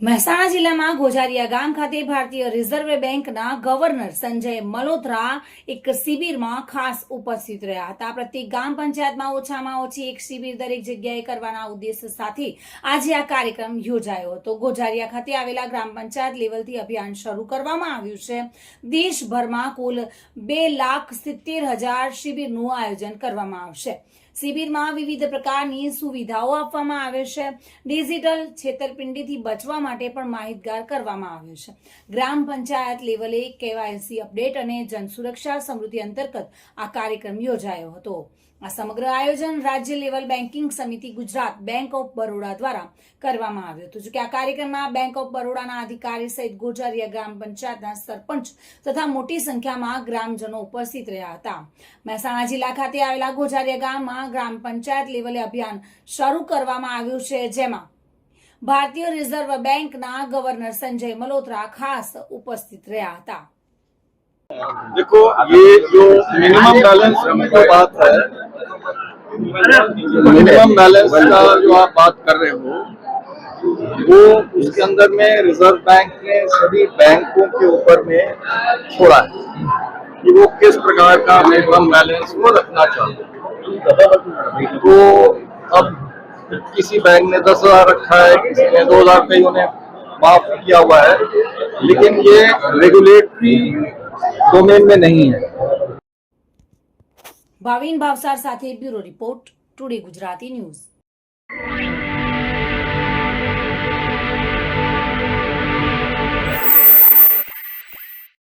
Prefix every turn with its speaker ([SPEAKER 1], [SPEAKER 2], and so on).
[SPEAKER 1] મહેસાણા જિલ્લામાં ગોઝારિયા ગામ ખાતે ભારતીય રિઝર્વ બેંકના ગવર્નર સંજય મલોત્રા એક શિબિરમાં ખાસ ઉપસ્થિત રહ્યા હતા. પ્રત્યેક ગામ પંચાયતમાં ઓછામાં ઓછી એક શિબિર દરેક જગ્યાએ કરવાના ઉદ્દેશ સાથે આજે આ કાર્યક્રમ યોજાયો હતો. ગોઝારિયા ખાતે આવેલા ગ્રામ પંચાયત લેવલથી અભિયાન શરૂ કરવામાં આવ્યું છે. દેશભરમાં કુલ બે લાખ સિત્તેર હજાર શિબિરનું આયોજન કરવામાં આવશે. શિબિરમાં વિવિધ પ્રકારની સુવિધાઓ આપવામાં આવે છે. ડિજિટલ છેતરપિંડીથી બચવા માટે પણ માહિતગાર કરવામાં આવ્યો છે. ગ્રામ પંચાયત લેવલે કેવાયસી અપડેટ અને જનસુરક્ષા સમૃદ્ધિ અંતર્ગત આ કાર્યક્રમ યોજાયો હતો. આ સમગ્ર આયોજન રાજ્ય લેવલ બેન્કિંગ સમિતિ ગુજરાત બેંક ઓફ બરોડા દ્વારા કરવામાં આવ્યું હતું. જોકે આ કાર્યક્રમમાં બેંક ઓફ બરોડાના અધિકારી સહિત ગોજારિયા ગ્રામ પંચાયતના સરપંચ તથા મોટી સંખ્યામાં ગ્રામજનો ઉપસ્થિત રહ્યા હતા. મહેસાણા જિલ્લા ખાતે આવેલા ગોજારિયા ગામમાં ગ્રામ પંચાયત લેવલે અભિયાન શરૂ કરવામાં આવ્યું છે, જેમાં ભારતીય રિઝર્વ બેંકના ગવર્નર સંજય મલ્હોત્રા ખાસ ઉપસ્થિત રહ્યા હતા
[SPEAKER 2] देखो ये जो मिनिमम बैलेंस की जो बात है मिनिमम बैलेंस का जो आप बात कर रहे हो वो उसके अंदर में रिजर्व बैंक ने सभी बैंकों के ऊपर में छोड़ा है कि वो किस प्रकार का मिनिमम बैलेंस वो रखना चाहते हैं तो अब किसी बैंक ने दस हजार रखा है किसी ने दो हजार कईयों ने माफ किया हुआ है लेकिन ये रेगुलेटरी डोमेन में नहीं है
[SPEAKER 1] ભાવિન ભાવસાર સાથે bureau report today Gujarati news